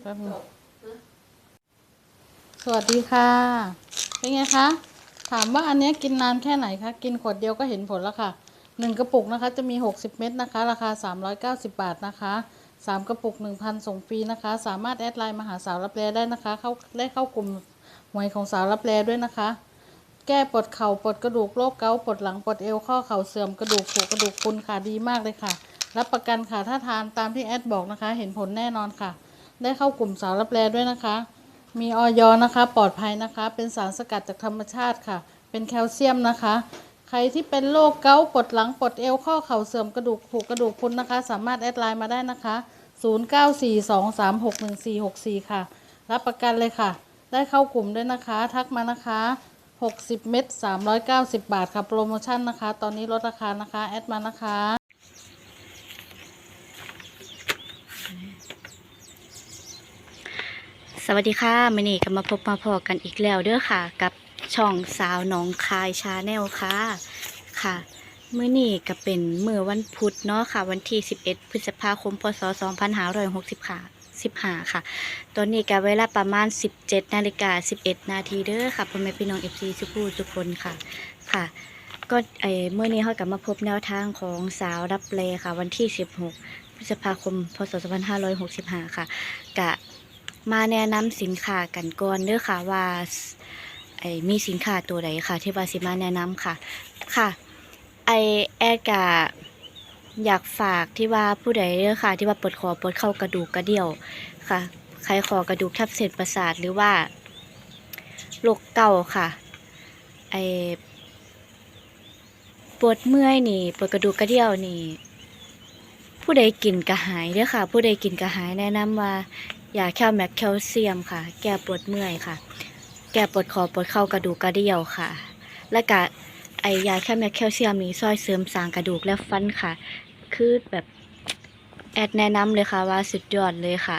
แป๊บนึงสวัสดีค่ะ เป็นไงคะ ถามว่าอันนี้กินนานแค่ไหนคะ กินขวดเดียวก็เห็นผลแล้วค่ะหนึ่งกระปุกนะคะ จะมี 60 เม็ดนะคะ ราคา 390 บาทนะคะสามกระปุก 1,000 ส่งฟรีนะคะ สามารถแอดไลน์มาหาสาวรับแรได้นะคะ เข้าได้เข้ากลุ่มหวยของสาวรับแรด้วยนะคะ แก้ปวดเข่าปวดกระดูกโรคเกาต์ปวดหลังปวดเอวข้อเข่าเสื่อมกระดูกผุกระดูกพรุนค่ะดีมากเลยค่ะ รับประกันค่ะถ้าทานตามที่แอดบอกนะคะ เห็นผลแน่นอนค่ะ ได้เข้ากลุ่มสาวรับแรด้วยนะคะ มีออยนะคะปลอดภัยนะคะ เป็นสารสกัดจากธรรมชาติค่ะ เป็นแคลเซียมนะคะ ใครที่เป็นโรคเกาต์ปวดหลังปวดเอวข้อเข่าเสื่อมกระดูกผุกระดูกพุนนะคะ สามารถแอดไลน์มาได้นะคะ 0942361464 ค่ะ รับประกันเลยค่ะ ได้เข้ากลุ่มด้วยนะคะ ทักมานะคะ60 เม็ด390 บาทค่ะโปรโมชั่นนะคะ ตอนนี้ลดราคานะคะ แอดมานะคะ สวัสดีค่ะมื่อนี้ก็มาพบมาพอกันอีกแล้วเด้อค่ะ กับช่องสาวน้องคายชาแนลค่ะค่ะมื่อนี้ก็เป็นเมื่อวันพุธเนาะค่ะ วันที่ 11 พฤษภาคม พศ 2560ค่ะ15ค่ะ ตอนนี้ก็เวลาประมาณ 17นาฬิกา11 นาทีเด้อค่ะพ่อแม่พี่น้อง FC ทุกผู้ทุกคนค่ะค่ะ ก็ไอเมื่อนี้เขากลับมาพบแนวทางของสาวรับเลค่ะ วันที่ 16 พฤษภาคม พศ 2565 ค่ะกะ มาแนะนำสินค้ากันก่อนเด้อค่ะว่าไอมีสินค้าตัวใดค่ะ ที่ว่าสิมาแนะนำค่ะ ค่ะไอแอดกะอยากฝากที่ว่าผู้ใดเด้อค่ะ ที่ว่าปวดคอปวดเข่ากระดูกกระเดี่ยวค่ะใครคอกระดูกทับเส้นประสาทหรือว่าโรคเก่าค่ะไอปวดเมื่อยนี่ปวดกระดูกกระเดี่ยวนี่ ผู้ใดกินกระหายเด้อค่ะ ผู้ใดกินกระหายแนะนำว่า ยาแคลแมกแคลเซียมค่ะ แก้ปวดเมื่อยค่ะ แก้ปวดคอปวดเข่ากระดูกกระเดี่ยวค่ะ และก็ไอยาแคลแมกแคลเซียมมีซอยเสริมสร้างกระดูกและฟันค่ะ คือแบบแอดแนะนำเลยค่ะว่าสุดยอดเลยค่ะ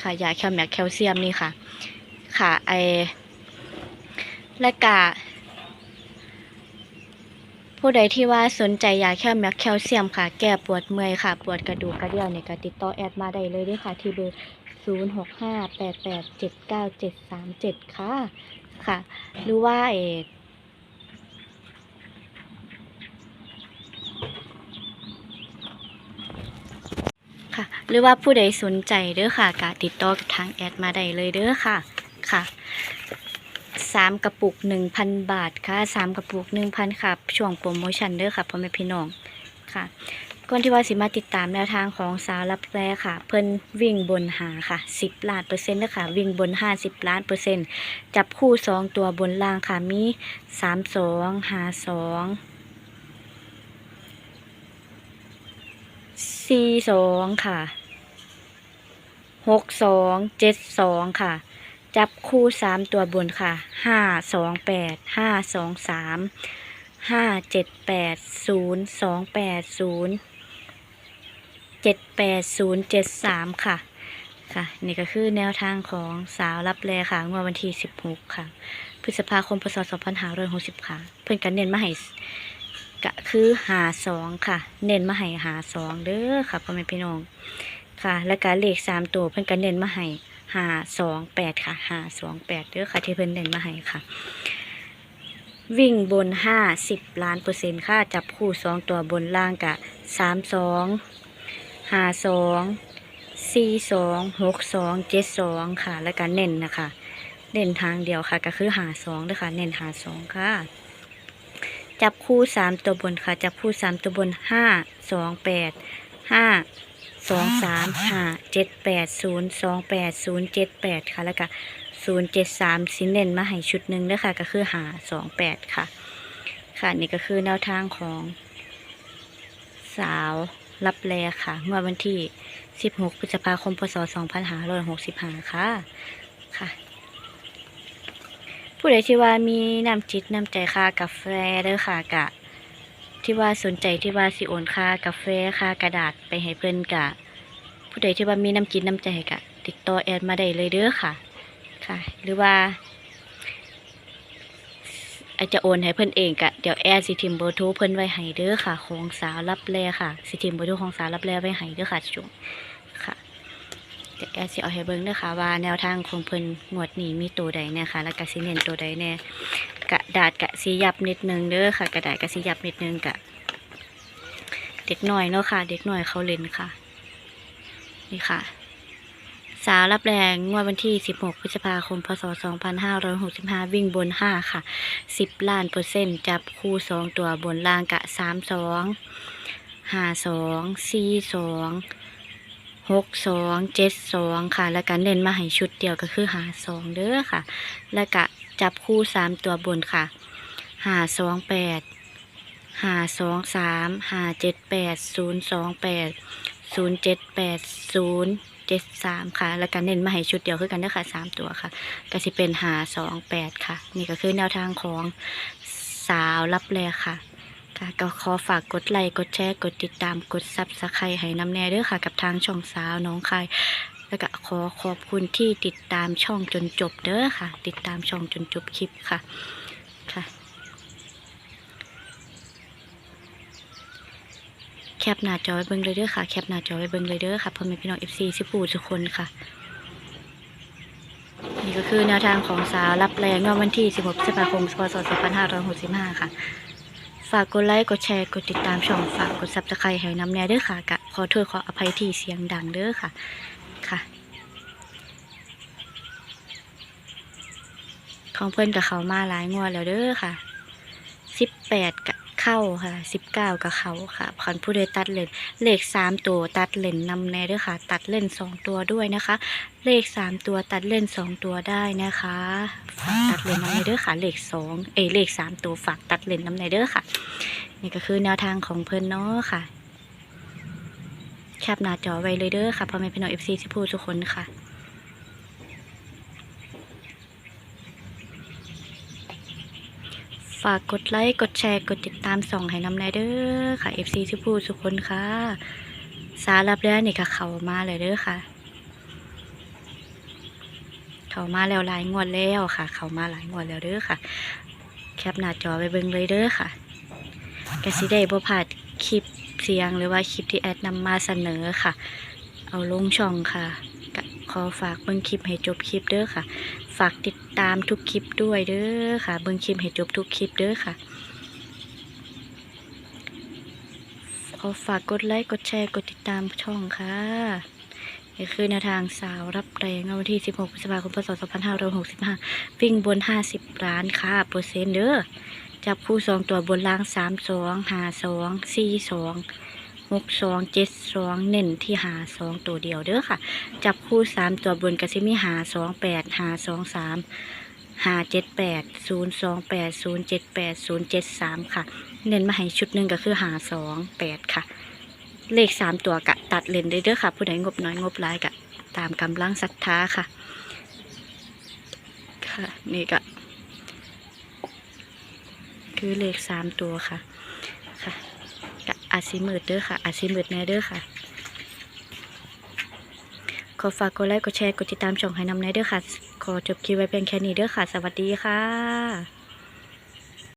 ค่ะยาแคลแมกแคลเซียมนี่ค่ะ ค่ะไอและก็ผู้ใดที่ว่าสนใจยาแคลแมกแคลเซียมค่ะ แก้ปวดเมื่อยค่ะ ปวดกระดูกกระเดี่ยวเนี่ยก็ติดต่อแอดมาได้เลยด้วยค่ะ ที่เบอร์ ศูนย์หกห้าแปดแปดเจ็ดเก้าเจ็ดสามเจ็ดค่ะ ค่ะ หรือว่าเออค่ะ หรือว่าผู้ใดสนใจเด้อค่ะก็ติดต่อกับทางแอดมาได้เลยเด้อค่ะ ค่ะสามกระปุกหนึ่งพันบาทค่ะสามกระปุกหนึ่งพันค่ะ ช่วงโปรโมชั่นเด้อค่ะพ่อแม่พี่น้องค่ะ ก่อนที่ว่าสิมาติดตามแนวทางของสาวรับแรค่ะ เพิ่นวิ่งบนหาค่ะสิบล้านเปอร์เซ็นต์เลยค่ะวิ่งบนห้าสิบล้านเปอร์เซ็นต์จับคู่สองตัวบนล่างค่ะมีสามสองหาสองสี่สองค่ะหกสองเจ็ดสองค่ะ จับคู่สามตัวบนค่ะห้าสองแปดห้าสองสามห้าเจ็ดแปดศูนย์สองแปดศูนย์ เจ็ดแปดศูนย์เจ็ดสามค่ะ ค่ะ นี่ก็คือแนวทางของสาวรับแลค่ะงวดวันที่สิบหกค่ะ พฤษภาคมพศสองพันห้าร้อยหกสิบค่ะ เพื่อนกันเน้นมาให้ก็คือหาสองค่ะ เน้นมาให้หาสองเด้อค่ะพ่อแม่พี่น้องค่ะ และการเลขสามตัวเพื่อนกันเน้นมาให้หาสองแปดค่ะหาสองแปดเด้อค่ะ ที่เพื่อนเน้นมาให้ค่ะ วิ่งบนห้าสิบล้านเปอร์เซ็นต์ค่ะ จับคู่สองตัวบนล่างกะสามสอง ห้าสองสี่สองหกสองเจ็ดสองค่ะ แล้วก็เน้นนะคะ เน้นทางเดียวค่ะ ก็คือหาสองด้วยค่ะ เน้นหาสองค่ะ จับคู่สามตัวบนค่ะ จับคู่สามตัวบนห้าสองแปดห้าสองสามห้าเจ็ดแปดศูนย์สองแปดศูนย์เจ็ดแปดค่ะ แล้วก็ศูนย์เจ็ดสามสินเน้นมาให้ชุดหนึ่งด้วยค่ะ ก็คือหาสองแปดค่ะ ค่ะนี่ก็คือแนวทางของสาว รับแลค่ะเมื่อวันที่ 16 พฤษภาคม พศ 2565 ค่ะ ค่ะ ผู้ใดที่ว่ามีน้ำจิตน้ำใจค่ากาแฟเด้อค่ะกะ ที่ว่าสนใจที่ว่าสิโอนค่ากาแฟค่ากระดาษไปให้เพิ่อนกะ ผู้ใดที่ว่ามีน้ำจิตน้ำใจกะ ติดต่อแอดมาได้เลยเด้อค่ะ ค่ะ หรือว่า อาจจะโอนให้เพิ่อนเองกะเดี๋ยวแอดสิทิมเบอร์ทรเพิ่อนไว้ให้เด้อค่ะ ของสาวรับแลค่ะ สิทิมเบอร์ทรของสาวรับแลไว้ให้เด้อค่ะจุ๋งค่ะเดี๋ยวแอดสิเอาให้เบิ่งเด้อค่ะว่าแนวทางของเพิ่อนหมวดนี้มีตัวใดแน่ค่ะแล้วก็สิเน้นตัวใดแน่กระดาษกะสียับนิดนึงเด้อค่ะ กระดาษกะสียับนิดนึงกะ เด็กหน่อยเนาะค่ะ เด็กหน่อยเขาเล่นค่ะ นี่ค่ะ สาวรับแรงงวดวันที่ 16 พฤษภาคม พศ 2565 วิ่งบน 5 ค่ะ 10 ล้านเปอร์เซ็นต์จับคู่ 2 ตัวบนล่างกะ 32 52 42 62 72ค่ะ แล้วก็เน้นมาให้ชุดเดียวก็คือ52เด้อค่ะ แล้วก็จับคู่3ตัวบนค่ะ528ห้าสองสามหาเจ็ดแปดศูนย์สองแปดศูนย์เจ็ดแปดศูนย์ เจ็ดสามค่ะ แล้วก็เน้นมาให้ชุดเดียวคือกันเด้อค่ะสามตัวค่ะก็สิเป็นหาสองแปดค่ะ นี่ก็คือแนวทางของสาวรับแลค่ะค่ะก็ขอฝากกดไลค์กดแชร์กดติดตามกดซับสไครต์ให้น้ำแน่เด้อค่ะ กับทางช่องสาวน้องคายแล้วก็ขอขอบคุณที่ติดตามช่องจนจบเด้อค่ะ ติดตามช่องจนจบคลิปค่ะค่ะ แคปหน้าจอไว้เบิ่งเลยเด้อค่ะ แคปหน้าจอไว้เบิ่งเลยเด้อค่ะพ่อแม่พี่น้อง FC สิปูทุกคนค่ะ นี่ก็คือแนวทางของสาวรับแรงงวดวันที่ 16พฤษภาคม พศ 2565 ค่ะ ฝากกดไลค์ กดแชร์ กดติดตามช่อง ฝากกดซับสไครต์ให้น้ำแน่เด้อค่ะกะขอโทษขออภัยที่เสียงดังเด้อค่ะ ค่ะของเพิ่อนกับเขามาหลายงวดแล้วเด้อค่ะ 18กะ เข้าค่ะ19กับเขาค่ะคันผู้ใดตัดเลนเลข3ตัวตัดเลนนำแน่เด้อค่ะ ตัดเล่น2ตัวด้วยนะคะ เลข3ตัวตัดเล่น2ตัวได้นะคะฝากตัดเลนน้ำในเด้อค่ะ เลข2เอเลข3ตัวฝากตัดเลนน้ำในเด้อค่ะ นี่ก็คือแนวทางของเพิ่นเนาะค่ะแคปหน้าจอไว้เลยเด้อค่ะพ่อแม่พี่น้อง FC ที่พูดทุกคนค่ะากกดไลค์ กดแชร์ กดติดตามส่องให้น้ำแนเด้อค่ะ FC ที่พูดทุกคนค่ะ สารับแล้วนี่ก็เข้ามาเลยเด้อค่ะ เข้ามาแล้วหลายงวดแล้วค่ะ เข้ามาหลายงวดแล้วเด้อค่ะ แคปหน้าจอไปเบิ่งเลยเด้อค่ะกสิได้บ่พลาดคลิปเสียงหรือว่าคลิปที่แอดนำมาเสนอค่ะ เอาลงช่องค่ะ ขอฝากเบิ่งคลิปให้จบคลิปเด้อค่ะ ฝากติดตามทุกคลิปด้วยเด้อค่ะ เบิ่งคลิปให้จบทุกคลิปเด้อค่ะ ขอฝากกดไลค์กดแชร์กดติดตามช่องค่ะนี่คือแนวทางสาวรับแรงวันที่ 16พฤษภาคมพศ2565 วิ่งบน 50 ล้านค่ะเปอร์เซ็นต์เด้อจับคู่สองตัวบนล่าง 3 2 5 2 4 2 6 2 7 2เน้นที่หา2ตัวเดียวเด้อค่ะ จับคู่สามตัวบนกระซิมีหาสองแปดหาสองสามหาเจ็ดแปดศูนย์สองแปดศูนย์เจ็ดแปดศูนย์เจ็ดสามค่ะ เน้นมาให้ชุดหนึ่งก็คือหาสองแปดค่ะ เลขสามตัวกะตัดเลนได้เด้อค่ะ ผู้ใดงบน้อยงบหลายกะตามกำลังศรัทธาค่ะ ค่ะนี่ก็คือเลขสามตัวค่ะค่ะ อาซิมืดเด้อค่ะอาซิมืดแน่เด้อค่ะ ขอฝากกดไลค์กดแชร์กดติดตามช่องให้นำแนเด้อค่ะ ขอจบคลิปไว้เพียงแค่นี้เด้อค่ะ สวัสดีค่ะ